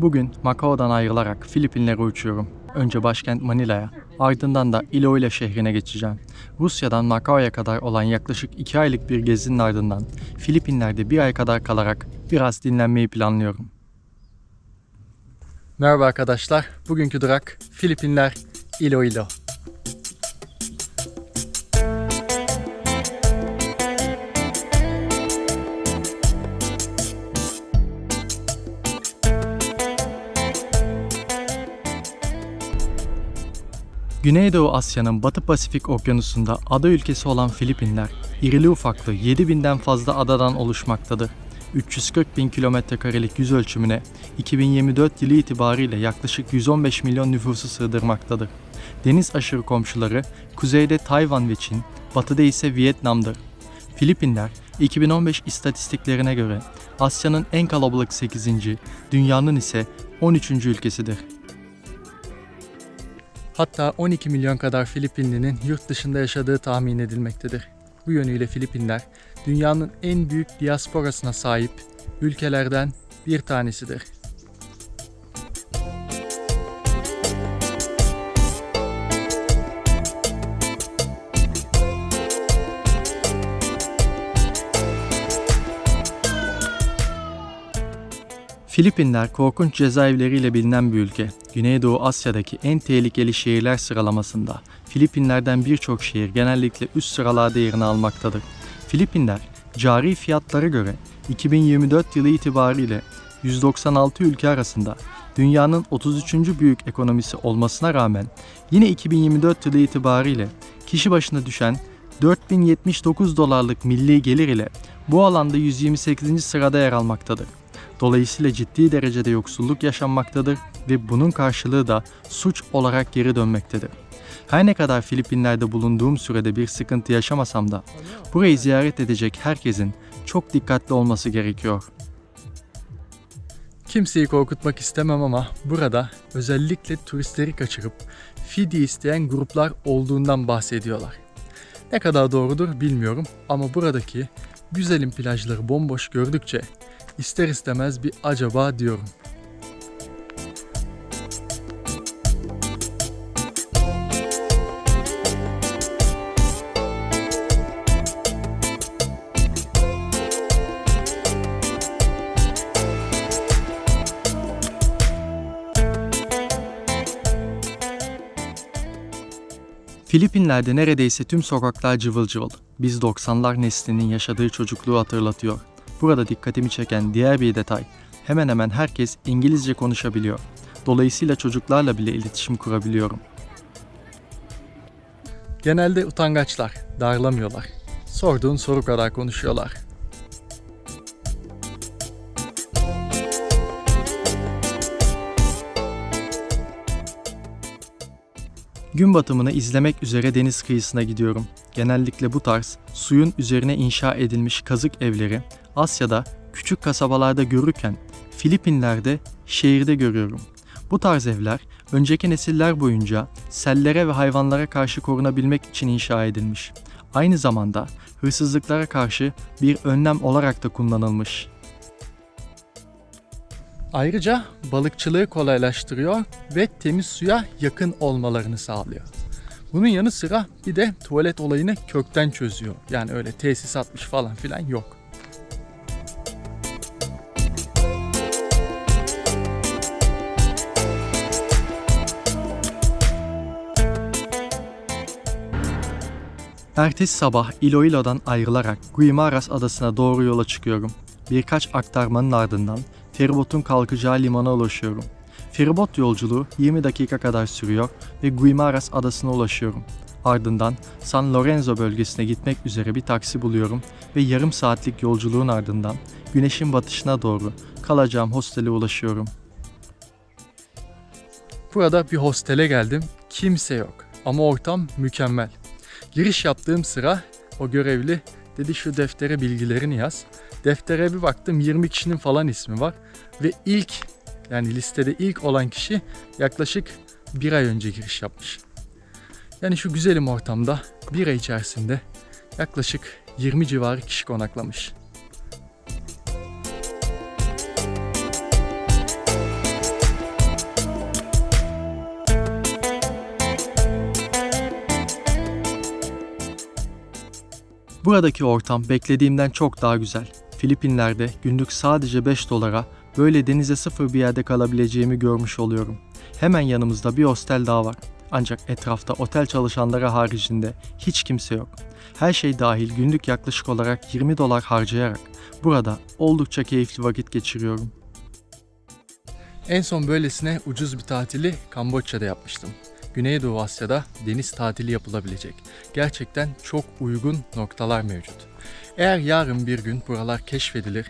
Bugün Macao'dan ayrılarak Filipinlere uçuyorum. Önce başkent Manila'ya, ardından da Iloilo şehrine geçeceğim. Rusya'dan Macao'ya kadar olan yaklaşık 2 aylık bir gezinin ardından Filipinler'de bir ay kadar kalarak biraz dinlenmeyi planlıyorum. Merhaba arkadaşlar. Bugünkü durak Filipinler Iloilo. Güneydoğu Asya'nın Batı Pasifik Okyanusu'nda ada ülkesi olan Filipinler, irili ufaklı 7000'den fazla adadan oluşmaktadır. 340 bin kilometre karelik yüz ölçümüne 2024 yılı itibariyle yaklaşık 115 milyon nüfusu sığdırmaktadır. Deniz aşırı komşuları kuzeyde Tayvan ve Çin, batıda ise Vietnam'dır. Filipinler 2015 istatistiklerine göre Asya'nın en kalabalık 8. dünyanın ise 13. ülkesidir. Hatta 12 milyon kadar Filipinlinin yurt dışında yaşadığı tahmin edilmektedir. Bu yönüyle Filipinler dünyanın en büyük diasporasına sahip ülkelerden bir tanesidir. Filipinler korkunç cezaevleriyle bilinen bir ülke. Güneydoğu Asya'daki en tehlikeli şehirler sıralamasında Filipinler'den birçok şehir genellikle üst sıralarda yerini almaktadır. Filipinler cari fiyatlara göre 2024 yılı itibariyle 196 ülke arasında dünyanın 33. büyük ekonomisi olmasına rağmen yine 2024 yılı itibariyle kişi başına düşen 4079 dolarlık milli gelir ile bu alanda 128. sırada yer almaktadır. Dolayısıyla ciddi derecede yoksulluk yaşanmaktadır ve bunun karşılığı da suç olarak geri dönmektedir. Her ne kadar Filipinler'de bulunduğum sürede bir sıkıntı yaşamasam da burayı ziyaret edecek herkesin çok dikkatli olması gerekiyor. Kimseyi korkutmak istemem ama burada özellikle turistleri kaçırıp fidye isteyen gruplar olduğundan bahsediyorlar. Ne kadar doğrudur bilmiyorum ama buradaki güzelim plajları bomboş gördükçe ister istemez bir acaba diyorum. Filipinler'de neredeyse tüm sokaklar cıvıl cıvıl. Biz 90'lar neslinin yaşadığı çocukluğu hatırlatıyor. Burada dikkatimi çeken diğer bir detay, hemen hemen herkes İngilizce konuşabiliyor. Dolayısıyla çocuklarla bile iletişim kurabiliyorum. Genelde utangaçlar, darlamıyorlar. Sorduğun soru kadar konuşuyorlar. Gün batımını izlemek üzere deniz kıyısına gidiyorum. Genellikle bu tarz suyun üzerine inşa edilmiş kazık evleri Asya'da küçük kasabalarda görürken Filipinler'de şehirde görüyorum. Bu tarz evler önceki nesiller boyunca sellere ve hayvanlara karşı korunabilmek için inşa edilmiş. Aynı zamanda hırsızlıklara karşı bir önlem olarak da kullanılmış. Ayrıca balıkçılığı kolaylaştırıyor ve temiz suya yakın olmalarını sağlıyor. Bunun yanı sıra bir de tuvalet olayını kökten çözüyor. Yani öyle tesisatmış falan filan yok. Ertesi sabah Iloilo'dan ayrılarak Guimaras adasına doğru yola çıkıyorum. Birkaç aktarmanın ardından feribotun kalkacağı limana ulaşıyorum. Feribot yolculuğu 20 dakika kadar sürüyor ve Guimaras adasına ulaşıyorum. Ardından San Lorenzo bölgesine gitmek üzere bir taksi buluyorum ve yarım saatlik yolculuğun ardından güneşin batışına doğru kalacağım hostele ulaşıyorum. Burada bir hostele geldim. Kimse yok ama ortam mükemmel. Giriş yaptığım sıra o görevli dedi şu deftere bilgilerini yaz. Deftere bir baktım 20 kişinin falan ismi var ve ilk yani listede ilk olan kişi yaklaşık bir ay önce giriş yapmış. Yani şu güzelim ortamda bir ay içerisinde yaklaşık 20 civarı kişi konaklamış. Buradaki ortam beklediğimden çok daha güzel. Filipinler'de günlük sadece 5 dolara böyle denize sıfır bir yerde kalabileceğimi görmüş oluyorum. Hemen yanımızda bir hostel daha var. Ancak etrafta otel çalışanları haricinde hiç kimse yok. Her şey dahil günlük yaklaşık olarak 20 dolar harcayarak burada oldukça keyifli vakit geçiriyorum. En son böylesine ucuz bir tatili Kamboçya'da yapmıştım. Güneydoğu Asya'da deniz tatili yapılabilecek. Gerçekten çok uygun noktalar mevcut. Eğer yarın bir gün buralar keşfedilir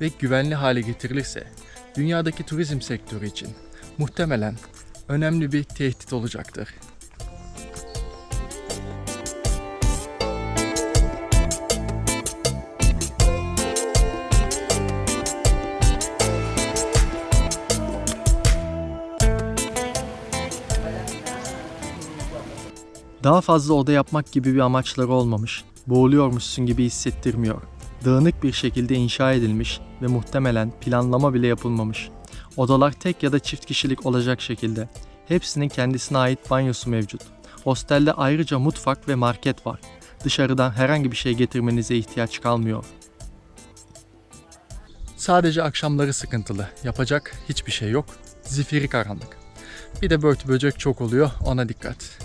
ve güvenli hale getirilirse dünyadaki turizm sektörü için muhtemelen önemli bir tehdit olacaktır. Daha fazla oda yapmak gibi bir amaçları olmamış, boğuluyormuşsun gibi hissettirmiyor. Dağınık bir şekilde inşa edilmiş ve muhtemelen planlama bile yapılmamış. Odalar tek ya da çift kişilik olacak şekilde. Hepsinin kendisine ait banyosu mevcut. Hostelde ayrıca mutfak ve market var. Dışarıdan herhangi bir şey getirmenize ihtiyaç kalmıyor. Sadece akşamları sıkıntılı. Yapacak hiçbir şey yok. Zifiri karanlık. Bir de börtü böcek çok oluyor. Ona dikkat.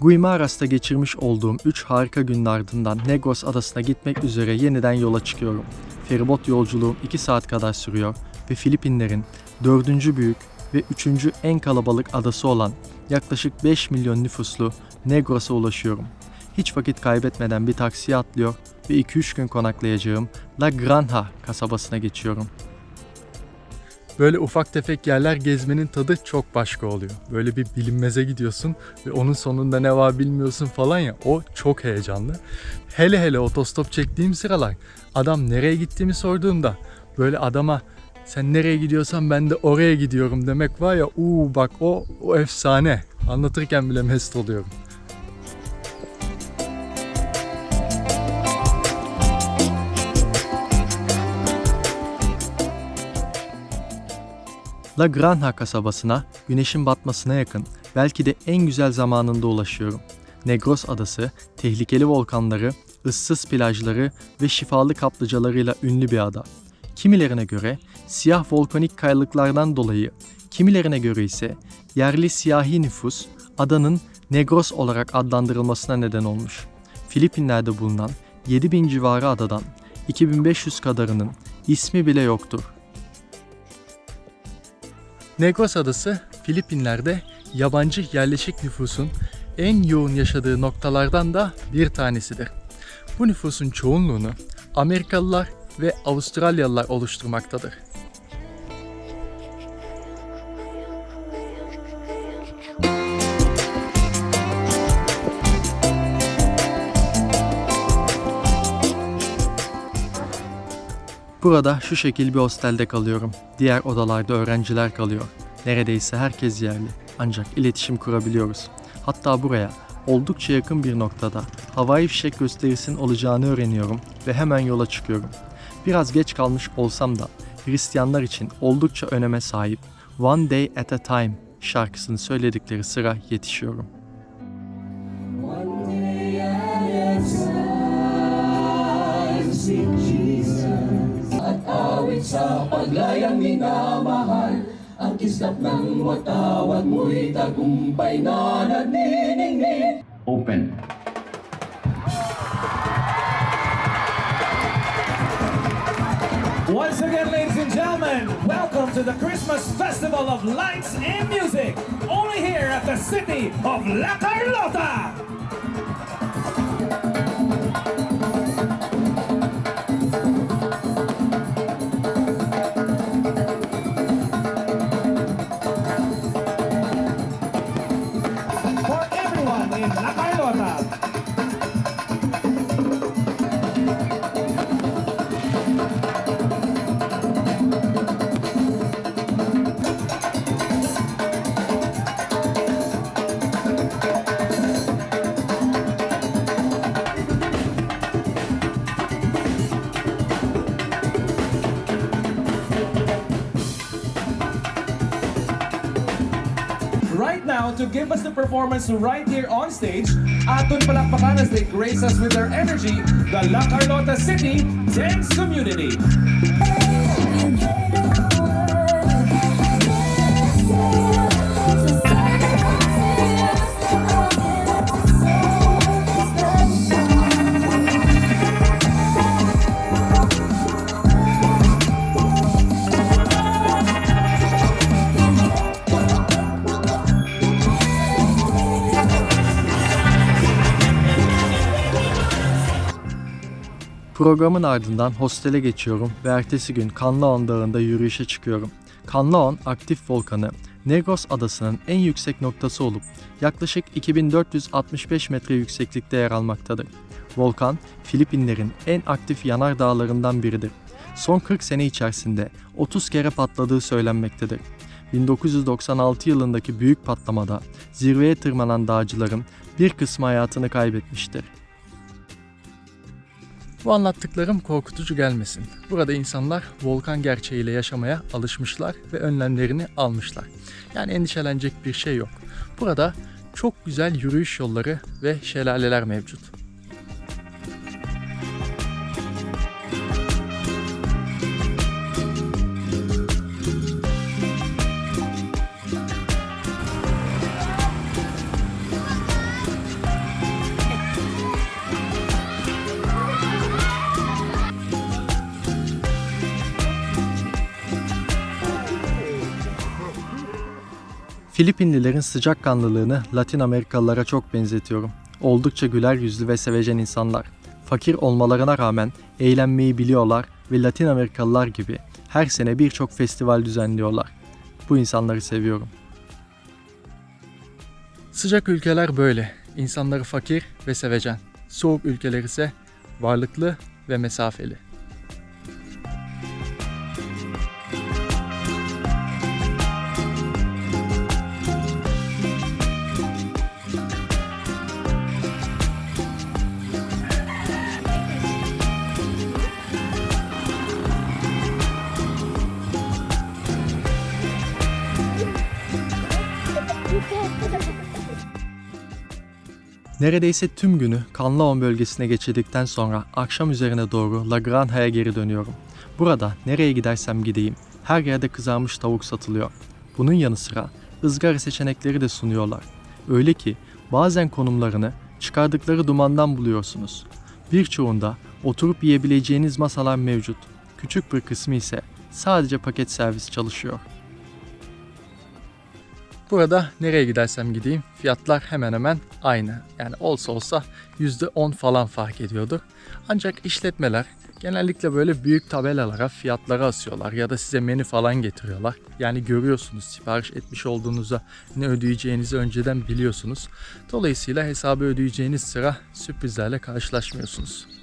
Guimarães'ta geçirmiş olduğum 3 harika günün ardından Negros adasına gitmek üzere yeniden yola çıkıyorum. Feribot yolculuğum 2 saat kadar sürüyor ve Filipinlerin 4. büyük ve 3. en kalabalık adası olan yaklaşık 5 milyon nüfuslu Negros'a ulaşıyorum. Hiç vakit kaybetmeden bir taksiye atlıyor ve 2-3 gün konaklayacağım La Granja kasabasına geçiyorum. Böyle ufak tefek yerler gezmenin tadı çok başka oluyor. Böyle bir bilinmeze gidiyorsun ve onun sonunda ne var bilmiyorsun falan ya. O çok heyecanlı. Hele hele otostop çektiğim sıralar adam nereye gittiğimi sorduğunda böyle adama sen nereye gidiyorsan ben de oraya gidiyorum demek var ya uuu bak o, o efsane. Anlatırken bile mest oluyorum. La Granja kasabasına güneşin batmasına yakın belki de en güzel zamanında ulaşıyorum. Negros adası, tehlikeli volkanları, ıssız plajları ve şifalı kaplıcalarıyla ünlü bir ada. Kimilerine göre siyah volkanik kayalıklardan dolayı, kimilerine göre ise yerli siyahi nüfus adanın Negros olarak adlandırılmasına neden olmuş. Filipinler'de bulunan 7000 civarı adadan 2500 kadarının ismi bile yoktur. Negros Adası, Filipinler'de yabancı yerleşik nüfusun en yoğun yaşadığı noktalardan da bir tanesidir. Bu nüfusun çoğunluğunu Amerikalılar ve Avustralyalılar oluşturmaktadır. Burada şu şekil bir hostelde kalıyorum. Diğer odalarda öğrenciler kalıyor. Neredeyse herkes yerli. Ancak iletişim kurabiliyoruz. Hatta buraya oldukça yakın bir noktada havai fişek gösterisinin olacağını öğreniyorum ve hemen yola çıkıyorum. Biraz geç kalmış olsam da Hristiyanlar için oldukça öneme sahip One Day at a Time şarkısını söyledikleri sıra yetişiyorum. Paglayang minamahal Ang kislap ng watawat mo'y tagumpay na nagniningning open. Once again, ladies and gentlemen, welcome to the Christmas Festival of Lights and Music, only here at the city of La Carlota. To give us the performance right here on stage, aton palakpakan as they grace us with their energy, the La Carlota City Dance Community. Programın ardından hostele geçiyorum ve ertesi gün Kanlaon Dağı'nda yürüyüşe çıkıyorum. Kanlaon aktif volkanı Negros Adası'nın en yüksek noktası olup yaklaşık 2465 metre yükseklikte yer almaktadır. Volkan, Filipinlerin en aktif yanar dağlarından biridir. Son 40 sene içerisinde 30 kere patladığı söylenmektedir. 1996 yılındaki büyük patlamada zirveye tırmanan dağcıların bir kısmı hayatını kaybetmiştir. Bu anlattıklarım korkutucu gelmesin. Burada insanlar volkan gerçeğiyle yaşamaya alışmışlar ve önlemlerini almışlar. Yani endişelenecek bir şey yok. Burada çok güzel yürüyüş yolları ve şelaleler mevcut. Filipinlilerin sıcakkanlılığını Latin Amerikalılara çok benzetiyorum. Oldukça güler yüzlü ve sevecen insanlar. Fakir olmalarına rağmen eğlenmeyi biliyorlar ve Latin Amerikalılar gibi her sene birçok festival düzenliyorlar. Bu insanları seviyorum. Sıcak ülkeler böyle. İnsanları fakir ve sevecen. Soğuk ülkeler ise varlıklı ve mesafeli. Neredeyse tüm günü Kanlaon bölgesine geçirdikten sonra akşam üzerine doğru La Granja'ya geri dönüyorum. Burada nereye gidersem gideyim her yerde kızarmış tavuk satılıyor. Bunun yanı sıra ızgara seçenekleri de sunuyorlar. Öyle ki bazen konumlarını çıkardıkları dumandan buluyorsunuz. Birçoğunda oturup yiyebileceğiniz masalar mevcut. Küçük bir kısmı ise sadece paket servis çalışıyor. Burada nereye gidersem gideyim fiyatlar hemen hemen aynı. Yani olsa olsa %10 falan fark ediyordur. Ancak işletmeler genellikle böyle büyük tabelalara fiyatları asıyorlar ya da size menü falan getiriyorlar. Yani görüyorsunuz sipariş etmiş olduğunuzda ne ödeyeceğinizi önceden biliyorsunuz. Dolayısıyla hesabı ödeyeceğiniz sıra sürprizlerle karşılaşmıyorsunuz.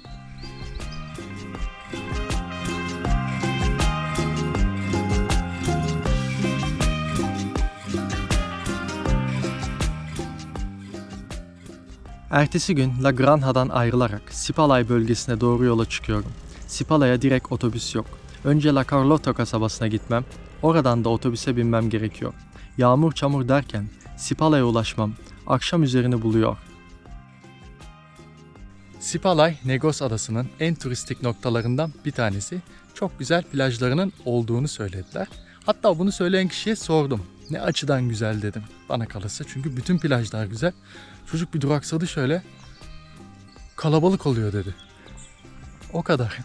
Ertesi gün La Granja'dan ayrılarak Sipalay bölgesine doğru yola çıkıyorum. Sipalay'a direkt otobüs yok. Önce La Carlota kasabasına gitmem, oradan da otobüse binmem gerekiyor. Yağmur çamur derken Sipalay'a ulaşmam akşam üzerini buluyor. Sipalay, Negros Adası'nın en turistik noktalarından bir tanesi. Çok güzel plajlarının olduğunu söylediler. Hatta bunu söyleyen kişiye sordum. Ne açıdan güzel dedim bana kalırsa. Çünkü bütün plajlar güzel. Çocuk bir duraksadı şöyle. Kalabalık oluyor dedi. O kadar.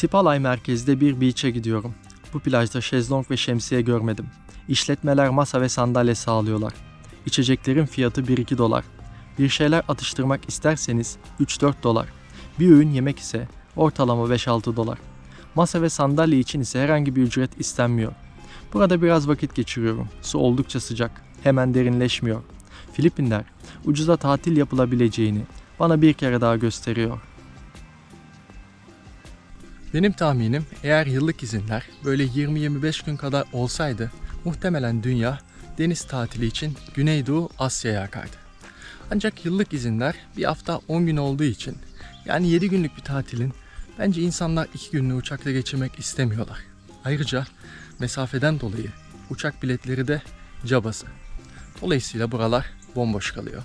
Sipalay merkezde bir beach'e gidiyorum. Bu plajda şezlong ve şemsiye görmedim. İşletmeler masa ve sandalye sağlıyorlar. İçeceklerin fiyatı 1-2 dolar. Bir şeyler atıştırmak isterseniz 3-4 dolar. Bir öğün yemek ise ortalama 5-6 dolar. Masa ve sandalye için ise herhangi bir ücret istenmiyor. Burada biraz vakit geçiriyorum. Su oldukça sıcak. Hemen derinleşmiyor. Filipinler ucuza tatil yapılabileceğini bana bir kere daha gösteriyor. Benim tahminim eğer yıllık izinler böyle 20-25 gün kadar olsaydı muhtemelen dünya deniz tatili için Güneydoğu Asya'ya akardı. Ancak yıllık izinler bir hafta 10 gün olduğu için yani 7 günlük bir tatilin bence insanlar 2 gününü uçakta geçirmek istemiyorlar. Ayrıca mesafeden dolayı uçak biletleri de cabası. Dolayısıyla buralar bomboş kalıyor.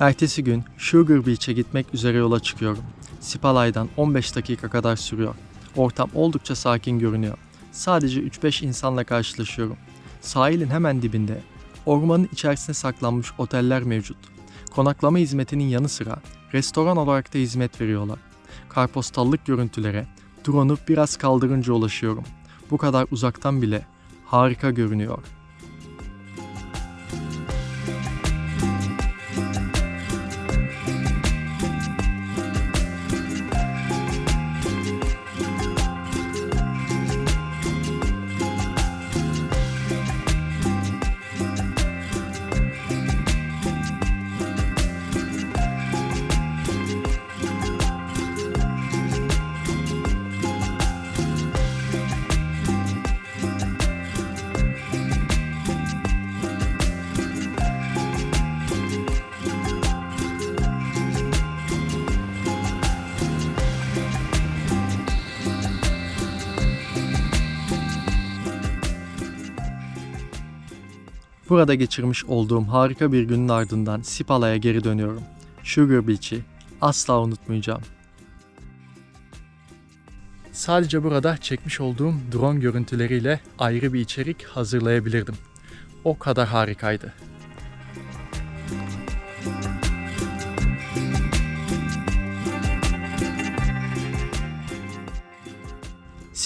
Ertesi gün Sugar Beach'e gitmek üzere yola çıkıyorum. Sipalay'dan 15 dakika kadar sürüyor. Ortam oldukça sakin görünüyor. Sadece 3-5 insanla karşılaşıyorum. Sahilin hemen dibinde ormanın içerisine saklanmış oteller mevcut. Konaklama hizmetinin yanı sıra restoran olarak da hizmet veriyorlar. Karpostallık görüntülere drone'u biraz kaldırınca ulaşıyorum. Bu kadar uzaktan bile harika görünüyor. Burada geçirmiş olduğum harika bir günün ardından Sipala'ya geri dönüyorum. Sugar Beach'i asla unutmayacağım. Sadece burada çekmiş olduğum drone görüntüleriyle ayrı bir içerik hazırlayabilirdim. O kadar harikaydı.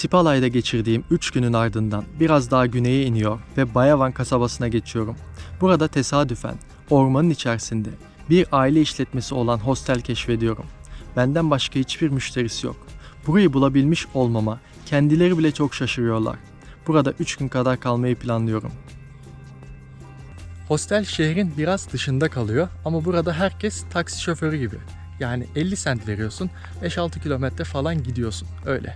Sipalay'da geçirdiğim 3 günün ardından biraz daha güneye iniyor ve Bayavan kasabasına geçiyorum. Burada tesadüfen ormanın içerisinde bir aile işletmesi olan hostel keşfediyorum. Benden başka hiçbir müşterisi yok. Burayı bulabilmiş olmama kendileri bile çok şaşırıyorlar. Burada 3 gün kadar kalmayı planlıyorum. Hostel şehrin biraz dışında kalıyor ama burada herkes taksi şoförü gibi. Yani 50 sent veriyorsun, 5-6 kilometre falan gidiyorsun. Öyle.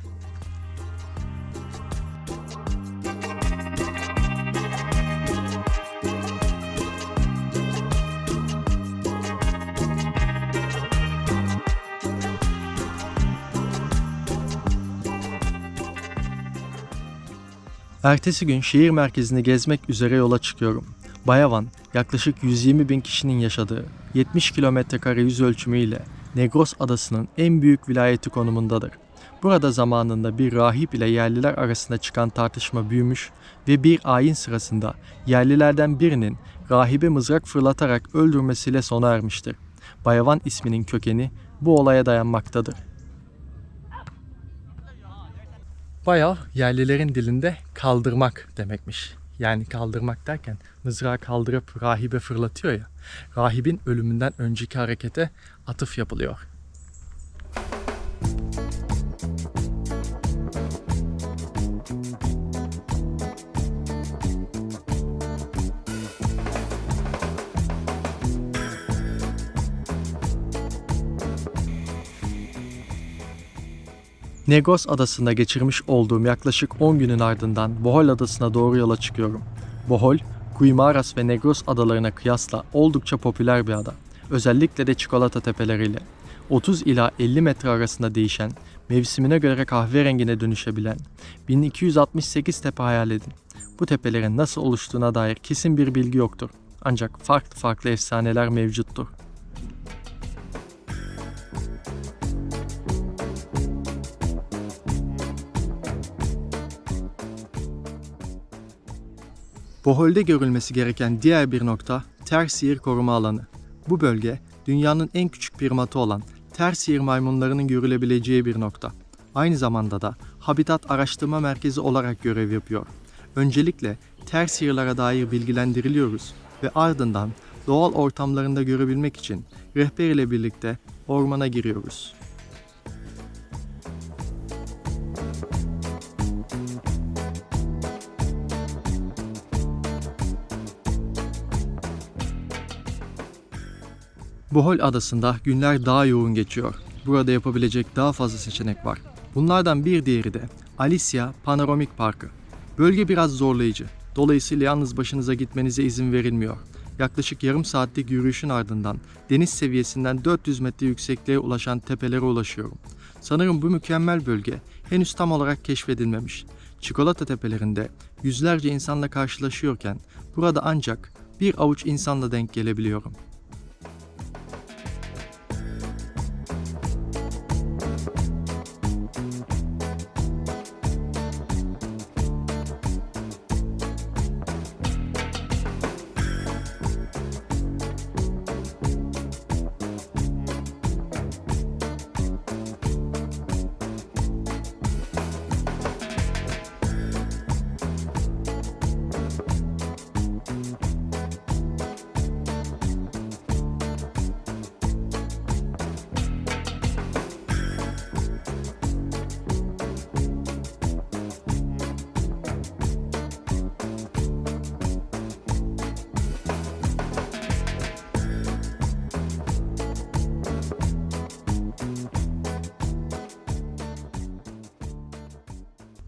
Ertesi gün şehir merkezini gezmek üzere yola çıkıyorum. Bayavan yaklaşık 120 bin kişinin yaşadığı 70 kilometre kare yüz ölçümüyle Negros adasının en büyük vilayeti konumundadır. Burada zamanında bir rahip ile yerliler arasında çıkan tartışma büyümüş ve bir ayin sırasında yerlilerden birinin rahibe mızrak fırlatarak öldürmesiyle sona ermiştir. Bayavan isminin kökeni bu olaya dayanmaktadır. Bayağı yerlilerin dilinde kaldırmak demekmiş. Yani kaldırmak derken mızrağı kaldırıp rahibe fırlatıyor ya. Rahibin ölümünden önceki harekete atıf yapılıyor. Negros adasında geçirmiş olduğum yaklaşık 10 günün ardından Bohol adasına doğru yola çıkıyorum. Bohol, Guimaras ve Negros adalarına kıyasla oldukça popüler bir ada. Özellikle de çikolata tepeleriyle. 30 ila 50 metre arasında değişen, mevsimine göre kahverengine dönüşebilen 1268 tepe hayal edin. Bu tepelerin nasıl oluştuğuna dair kesin bir bilgi yoktur. Ancak farklı farklı efsaneler mevcuttur. Bohol'de görülmesi gereken diğer bir nokta Tersiyir Koruma Alanı. Bu bölge dünyanın en küçük primatı olan Tersiyir maymunlarının görülebileceği bir nokta. Aynı zamanda da Habitat Araştırma Merkezi olarak görev yapıyor. Öncelikle tersiyirlara dair bilgilendiriliyoruz ve ardından doğal ortamlarında görebilmek için rehber ile birlikte ormana giriyoruz. Bohol Adası'nda günler daha yoğun geçiyor. Burada yapabilecek daha fazla seçenek var. Bunlardan bir diğeri de Alicia Panoramik Parkı. Bölge biraz zorlayıcı. Dolayısıyla yalnız başınıza gitmenize izin verilmiyor. Yaklaşık yarım saatlik yürüyüşün ardından deniz seviyesinden 400 metre yüksekliğe ulaşan tepelere ulaşıyorum. Sanırım bu mükemmel bölge henüz tam olarak keşfedilmemiş. Çikolata tepelerinde yüzlerce insanla karşılaşıyorken burada ancak bir avuç insanla denk gelebiliyorum.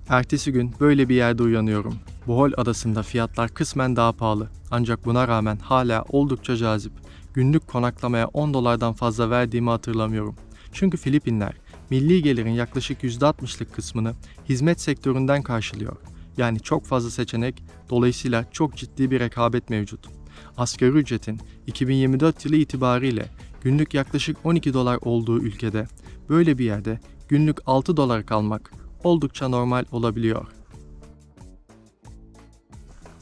Ertesi gün böyle bir yerde uyanıyorum. Bohol adasında fiyatlar kısmen daha pahalı. Ancak buna rağmen hala oldukça cazip. Günlük konaklamaya 10 dolardan fazla verdiğimi hatırlamıyorum. Çünkü Filipinler milli gelirin yaklaşık %60'lık kısmını hizmet sektöründen karşılıyor. Yani çok fazla seçenek, dolayısıyla çok ciddi bir rekabet mevcut. Asgari ücretin 2024 yılı itibariyle günlük yaklaşık 12 dolar olduğu ülkede böyle bir yerde günlük 6 dolar kalmak oldukça normal olabiliyor.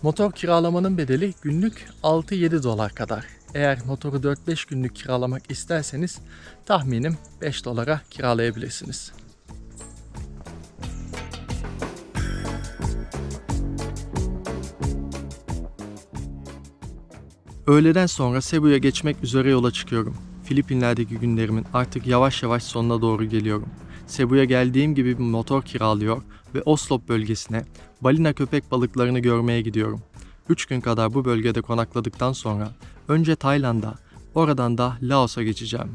Motor kiralamanın bedeli günlük 6-7 dolar kadar. Eğer motoru 4-5 günlük kiralamak isterseniz tahminim 5 dolara kiralayabilirsiniz. Öğleden sonra Cebu'ya geçmek üzere yola çıkıyorum. Filipinler'deki günlerimin artık yavaş yavaş sonuna doğru geliyorum. Cebu'ya geldiğim gibi bir motor kiralıyor ve Oslop bölgesine balina köpek balıklarını görmeye gidiyorum. 3 gün kadar bu bölgede konakladıktan sonra önce Tayland'a, oradan da Laos'a geçeceğim.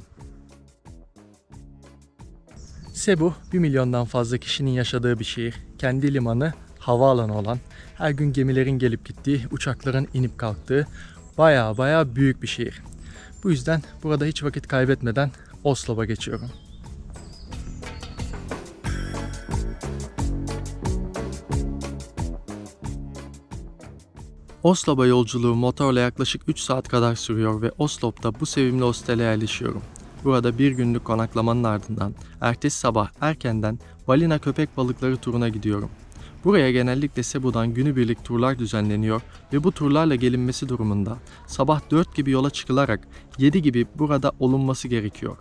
Cebu 1 milyondan fazla kişinin yaşadığı bir şehir. Kendi limanı, havaalanı olan, her gün gemilerin gelip gittiği, uçakların inip kalktığı baya baya büyük bir şehir. Bu yüzden burada hiç vakit kaybetmeden Oslo'ya geçiyorum. Oslo'ya yolculuğu motorla yaklaşık 3 saat kadar sürüyor ve Oslo'da bu sevimli hostele yerleşiyorum. Burada bir günlük konaklamanın ardından ertesi sabah erkenden balina köpek balıkları turuna gidiyorum. Buraya genellikle Cebu'dan günübirlik turlar düzenleniyor ve bu turlarla gelinmesi durumunda sabah 4 gibi yola çıkılarak 7 gibi burada olunması gerekiyor.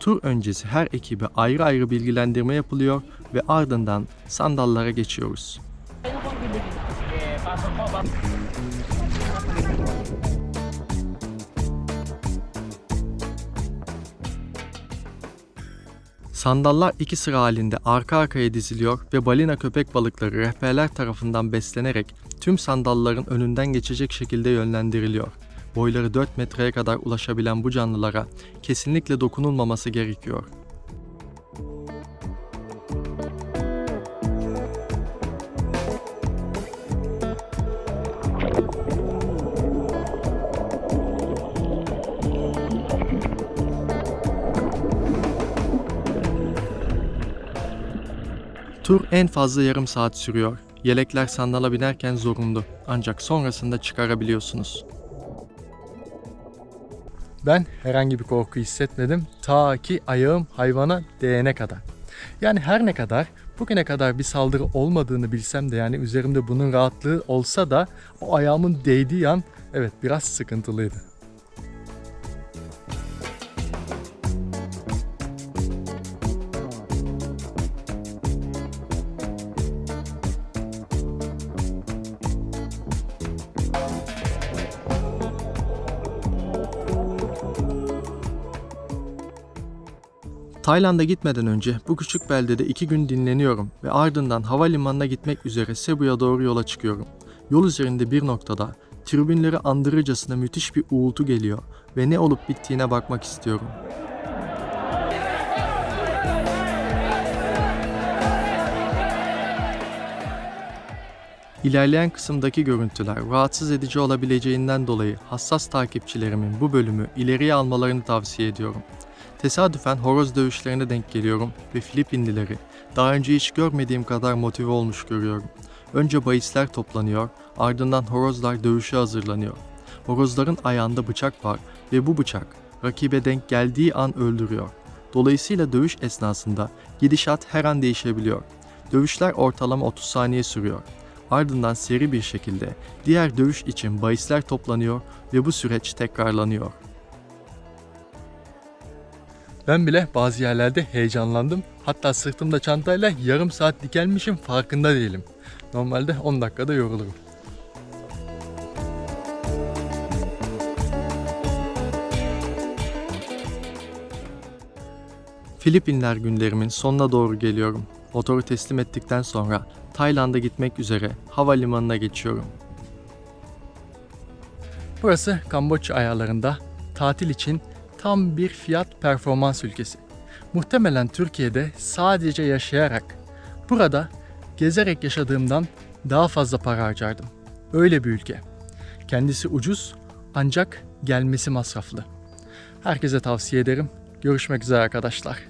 Tur öncesi her ekibe ayrı ayrı bilgilendirme yapılıyor ve ardından sandallara geçiyoruz. Sandallar iki sıra halinde arka arkaya diziliyor ve balina köpek balıkları rehberler tarafından beslenerek tüm sandalların önünden geçecek şekilde yönlendiriliyor. Boyları 4 metreye kadar ulaşabilen bu canlılara kesinlikle dokunulmaması gerekiyor. Tur en fazla yarım saat sürüyor. Yelekler sandala binerken zorunlu ancak sonrasında çıkarabiliyorsunuz. Ben herhangi bir korku hissetmedim ta ki ayağım hayvana değene kadar. Yani her ne kadar Bugüne kadar bir saldırı olmadığını bilsem de yani üzerimde bunun rahatlığı olsa da o ayağımın değdiği an evet biraz sıkıntılıydı. Tayland'a gitmeden önce bu küçük beldede iki gün dinleniyorum ve ardından havalimanına gitmek üzere Cebu'ya doğru yola çıkıyorum. Yol üzerinde bir noktada tribünleri andırıcasına müthiş bir uğultu geliyor ve ne olup bittiğine bakmak istiyorum. İlerleyen kısımdaki görüntüler rahatsız edici olabileceğinden dolayı hassas takipçilerimin bu bölümü ileriye almalarını tavsiye ediyorum. Tesadüfen horoz dövüşlerine denk geliyorum ve Filipinlileri daha önce hiç görmediğim kadar motive olmuş görüyorum. Önce bahisler toplanıyor, ardından horozlar dövüşe hazırlanıyor. Horozların ayağında bıçak var ve bu bıçak rakibe denk geldiği an öldürüyor. Dolayısıyla dövüş esnasında gidişat her an değişebiliyor. Dövüşler ortalama 30 saniye sürüyor. Ardından seri bir şekilde diğer dövüş için bahisler toplanıyor ve bu süreç tekrarlanıyor. Ben bile bazı yerlerde heyecanlandım. Hatta sırtımda çantayla yarım saat dikelmişim farkında değilim. Normalde 10 dakikada yorulurum. Filipinler günlerimin sonuna doğru geliyorum. Motoru teslim ettikten sonra Tayland'a gitmek üzere havalimanına geçiyorum. Burası Kamboçya ayarlarında tatil için tam bir fiyat performans ülkesi. Muhtemelen Türkiye'de sadece yaşayarak, burada gezerek yaşadığımdan daha fazla para harcardım. Öyle bir ülke. Kendisi ucuz ancak gelmesi masraflı. Herkese tavsiye ederim. Görüşmek üzere arkadaşlar.